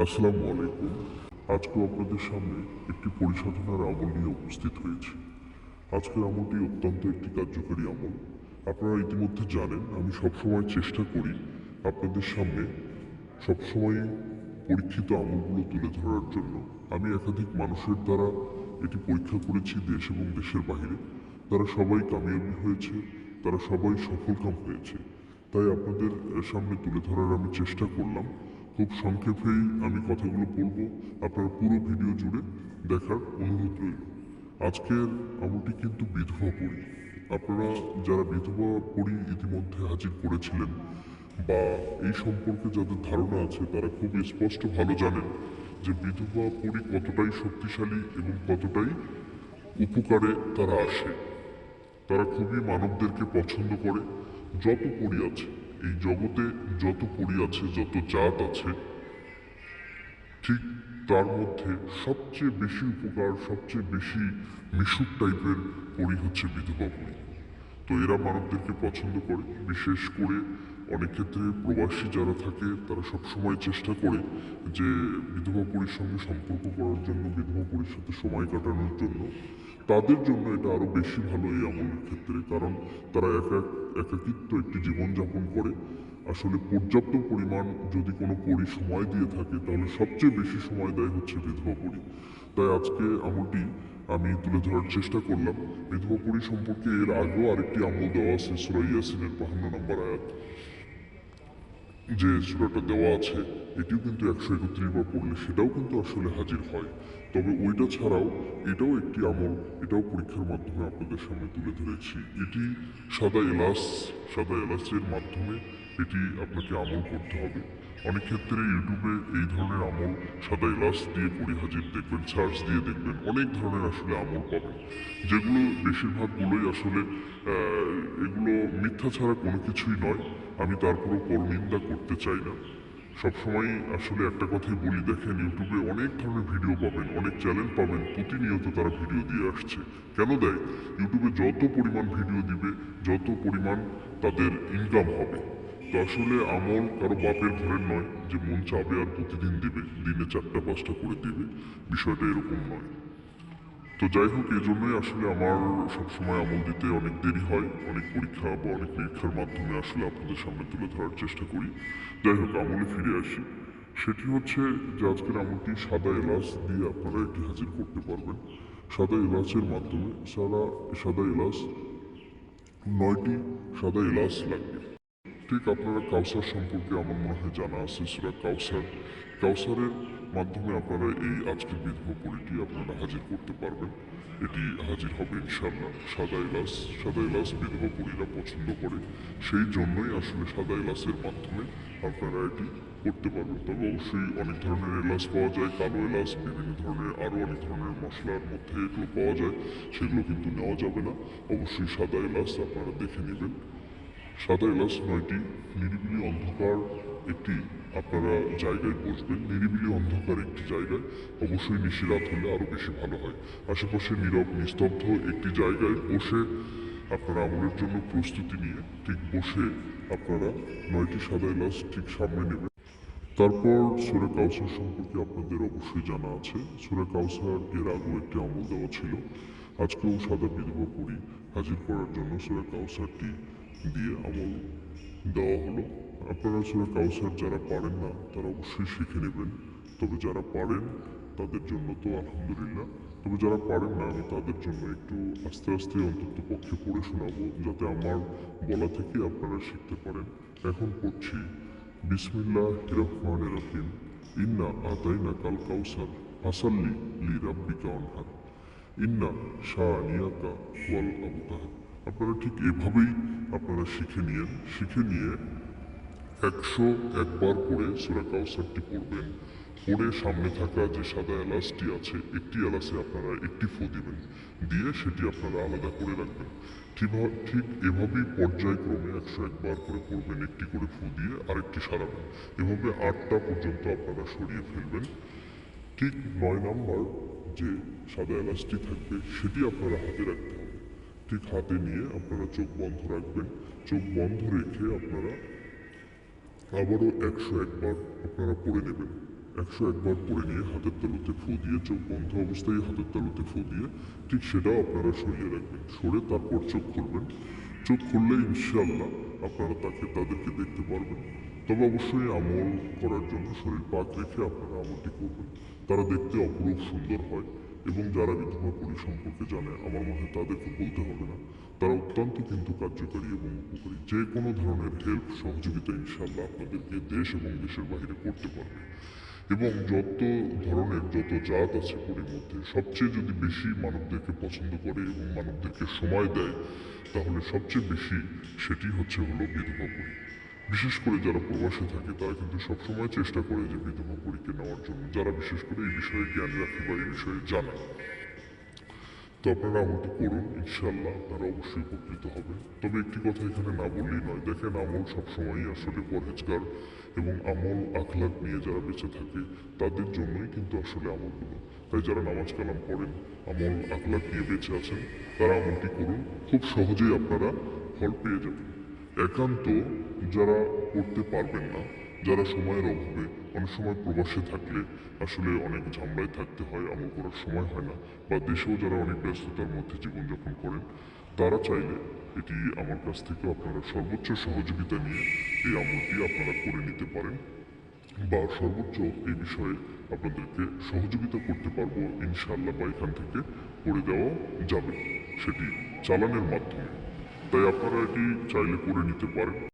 আসসালামু আলাইকুম। আজকে আপনাদের সামনে একটি পরিসাধনার আমল নিয়ে উপস্থিত হয়েছি। আজকের আমলটি অত্যন্ত একটি কার্যকরী আমল। আপনারা ইতিমধ্যে জানেন, আমি সবসময় চেষ্টা করি আপনাদের সামনে সবসময় পরীক্ষিত আমলগুলো তুলে ধরার জন্য। আমি একাধিক মানুষের দ্বারা এটি পরীক্ষা করেছি দেশ এবং দেশের বাইরে তারা সবাই কামিয়াবি হয়েছে, তারা সবাই সফলকাম হয়েছে। তাই আপনাদের সামনে তুলে ধরার আমি চেষ্টা করলাম। খুব সংক্ষেপেই আমি কথাগুলো বলব। আপনার পুরো ভিডিও জুড়ে দেখার অনুরোধ রইল। আজকের আমলটি কিন্তু বিধবা পড়ি আপনারা যারা বিধবা পড়ি ইতিমধ্যে হাজির করেছিলেন বা এই সম্পর্কে যাদের ধারণা আছে, তারা খুব স্পষ্ট ভালো জানেন যে বিধবা পড়ি কতটাই শক্তিশালী এবং কতটাই উপকারে তারা আসে। তারা খুবই মানবদেরকে পছন্দ করে। যত পরি আছে এই জগতে যত পরি আছে, যত জাত আছে, ঠিক তার মধ্যে সবচেয়ে বেশি উপকার, সবচেয়ে বেশি মিশুক টাইপের পরি হচ্ছে বিধবা পরি। তো এরা মানবদেরকে পছন্দ করে, বিশেষ করে অনেক ক্ষেত্রে প্রবাসী যারা থাকে, তারা সবসময় চেষ্টা করে যে বিধবা পরির সঙ্গে সম্পর্ক করার জন্য, বিধবা পরির সাথে সময় কাটানোর জন্য। তাদের জন্য এটা আরও বেশি ভালো এই আমলের ক্ষেত্রে, কারণ তারা একা একাকিত্ব একটি জীবনযাপন করে। আসলে পর্যাপ্ত পরিমাণ যদি কোনো পরি সময় দিয়ে থাকে, তাহলে সবচেয়ে বেশি সময় দেয় হচ্ছে বিধবা পরি। তাই আজকে আমলটি আমি তুলে ধরার চেষ্টা করলাম। বিধবা পরি সম্পর্কে এর আগেও আরেকটি আমল দেওয়া আছে সুরাই ইয়াসিনের বাহান্ন নম্বর আয়াত। যে সুরাটা দেওয়া আছে, এটিও কিন্তু একশো একত্রিশ বার পড়লে সেটাও কিন্তু আসলে হাজির হয়। তবে ওইটা ছাড়াও এটাও একটি আমল, এটাও পরীক্ষার মাধ্যমে আপনাদের সামনে তুলে ধরেছি। এটি সাদা এলাচ, সাদা এলাচের মাধ্যমে এটি আপনাকে আমল করতে হবে। অনেক ক্ষেত্রে ইউটিউবে এই ধরনের আমল সাদা এলাচ দিয়ে পরি হাজির দেখবেন, সার্চ দিয়ে দেখবেন, অনেক ধরনের আসলে আমল পাবেন। যেগুলো বেশিরভাগগুলোই আসলে এগুলো মিথ্যা ছাড়া কোনো কিছুই নয়, আমি তারপরও পরনিন্দা করতে চাই না। সবসময় আসলে একটা কথাই বলি, দেখেন ইউটিউবে অনেক ধরনের ভিডিও পাবেন, অনেক চ্যানেল পাবেন, প্রতিনিয়ত তারা ভিডিও দিয়ে আসছে। কেন দেয়? ইউটিউবে যত পরিমাণ ভিডিও দিবে, যত পরিমাণ তাদের ইনকাম হবে। আসলে আমল কারও বাপের ঘরের নয় যে মন চাবে আর প্রতিদিন দেবে, দিনে চারটা, পাঁচটা করে দেবে। বিষয়টা এরকম নয়। তো যাই হোক, এই জন্যই আসলে আমার সবসময় আমল দিতে অনেক দেরি হয়। অনেক পরীক্ষা বা অনেক পরীক্ষার মাধ্যমে আসলে আপনাদের সামনে তুলে ধরার চেষ্টা করি। যাই হোক, আমলে ফিরে আসি। সেটি হচ্ছে যে আজকের আমলটি সাদা এলাচ দিয়ে আপনারা এটি হাজির করতে পারবেন। সাদা এলাচের মাধ্যমে সাদা সাদা এলাচ, নয়টি সাদা এলাচ লাগবে। ঠিক আপনারা কাউসার সম্পর্কে আমার মনে হয় জানা আছে সেটা কাউসার। কাউসারের মাধ্যমে আপনারা এই আজকের বিধবা পরিটি আপনারা হাজির করতে পারবেন। এটি হাজির হবে ইনশাল্লাহ সাদা এলাচ সাদা এলাচ বিধবা পরিরা পছন্দ করে। সেই জন্যই আসলে সাদা এলাচের মাধ্যমে আপনারা এটি করতে পারবেন। তবে অবশ্যই অনেক ধরনের এলাচ পাওয়া যায়, কালো এলাচ, বিভিন্ন ধরনের, আরও অনেক ধরনের মশলার মধ্যে এগুলো পাওয়া যায়। সেগুলো কিন্তু নেওয়া যাবে না। অবশ্যই সাদা এলাচ আপনারা দেখে নেবেন। সাদা এলাচ নয়টি নিরিবিলি অন্ধকার একটি আপনারা জায়গায় বসবেন। নিরিবিলি অন্ধকার একটি জায়গায়। অবশ্যই নিশিরাত হলে আরও বেশি ভালো হয়। আশেপাশে নীরব, নিস্তব্ধ একটি জায়গায় বসে আপনারা আমলের জন্য প্রস্তুতি নিয়ে ঠিক বসে আপনারা নয়টি সাদা এলাচ ঠিক সামনে নেবেন। তারপর সুরা কাউসার সম্পর্কে আপনাদের অবশ্যই জানা আছে। সুরা কাউসার এর আগেও একটি আমল দেওয়া ছিল। আজকেও সাদা বিধবা পরি হাজির করার জন্য সুরা কাউসারটি দিয়ে আমল। দেওয়া হলো। আপনারা সুরা কাউসার যারা পারেন না, তারা অবশ্যই শিখে নেবেন। তবে যারা পারেন, তাদের জন্য তো আলহামদুলিল্লাহ। তবে যারা পারেন না, আমি তাদের জন্য একটু আস্তে আস্তে অন্তত পক্ষে পড়ে শোনাবো, যাতে আমার বলা থেকে আপনারা শিখতে পারেন। এখন পড়ছি বিসমিল্লাহ রহমান রহিম ইন্না আতাইনা কাল কাউসার, ফাসাল্লি লি রাব্বিকা অনহার ইন্না শাহানিয়াকা ওয়াল আবতার। আপনারা ঠিক এভাবেই আপনারা শিখে নিয়েন। শিখে নিয়ে একশো একবার করে সুরা কাউসারটি পড়বেন। পড়ে সামনে থাকা যে সাদা এলাচটি আছে, একটি এলাচে আপনারা একটি ফু দিবেন। দিয়ে সেটি আপনারা আলাদা করে রাখবেন। ঠিক ঠিক এভাবেই পর্যায়ক্রমে একশো একবার করে পড়বেন, একটি করে ফু দিয়ে আরেকটি সারাবেন। এভাবে আটটা পর্যন্ত আপনারা সরিয়ে ফেলবেন। ঠিক নয় নাম্বার যে সাদা এলাচটি থাকবে, সেটি আপনারা হাতে হবে ঠিক হাতে নিয়ে আপনারা চোখ বন্ধ রাখবেন। চোখ বন্ধ রেখে আপনারা আবারও একশো একবার আপনারা পড়ে নেবেন। একশো একবার করে নিয়ে হাতের তালুতে ফু দিয়ে, চোখ বন্ধ অবস্থায় হাতের তালুতে ফু দিয়ে ঠিক সেটাও আপনারা সরিয়ে রাখবেন। সরে তারপর চোখ খুলবেন। চোখ খুললে ইনশাল্লাহ আপনারা তাকে, তাদেরকে দেখতে পারবেন। তবে অবশ্যই আমল করার জন্য শরীর পাক রেখে আপনারা আমলটি করবেন। তারা দেখতে অপরূপ সুন্দর হয়। এবং যারা বিধবা পরি সম্পর্কে জানে, আমার মনে হয় তাদেরকে বলতে হবে না। তারা অত্যন্ত কিন্তু কার্যকারী এবং উপকারী। যে কোনো ধরনের হেল্প সহযোগিতা ইনশাল্লাহ আপনাদেরকে দেশ এবং দেশের বাইরে করতে পারবে। এবং যত ধরনের যত জাত আছে পরির মধ্যে, সবচেয়ে যদি বেশি মানবদেরকে পছন্দ করে এবং মানবদেরকে সময় দেয়, তাহলে সবচেয়ে বেশি সেটি হচ্ছে হলো বিধবা পরি। বিশেষ করে যারা প্রবাসে থাকে, তারা কিন্তু সবসময় চেষ্টা করে যে বিধবা পরীকে নেওয়ার জন্য, যারা বিশেষ করে এই বিষয়ে জ্ঞান রাখে বা এই বিষয়ে জানে। তো আপনারা আমলটি করুন ইনশাল্লাহ আপনারা অবশ্যই উপকৃত হবেন তবে একটি কথা এখানে না বললেই নয়, দেখেন আমল সবসময়ই আসলে পরহেজগার এবং আমল আখলাক নিয়ে যারা বেঁচে থাকে, তাদের জন্যই কিন্তু আসলে আমলগুলো। তাই যারা নামাজ কালাম পড়েন, আমল আখলাক নিয়ে বেঁচে আছেন, তারা আমলটি করুন। খুব সহজেই আপনারা ফল পেয়ে যাবেন। একান্ত যারা করতে পারবেন না, যারা সময়ের অভাবে, অনেক সময় প্রবাসে থাকলে আসলে অনেক ঝামেলায় থাকতে হয়, আমল করার সময় হয় না, বা দেশেও যারা অনেক ব্যস্ততার মধ্যে জীবনযাপন করেন, তারা চাইলে এটি আমার কাছ থেকে আপনারা সর্বোচ্চ সহযোগিতা নিয়ে এই আমলটি আপনারা করে নিতে পারেন, বা সর্বোচ্চ এই বিষয়ে আপনাদেরকে সহযোগিতা করতে পারব ইনশাল্লাহ বা এখান থেকে করে দেওয়া যাবে, সেটি চালানের মাধ্যমে। তাই আপনারা এটি চাইলে করে নিতে পারেন।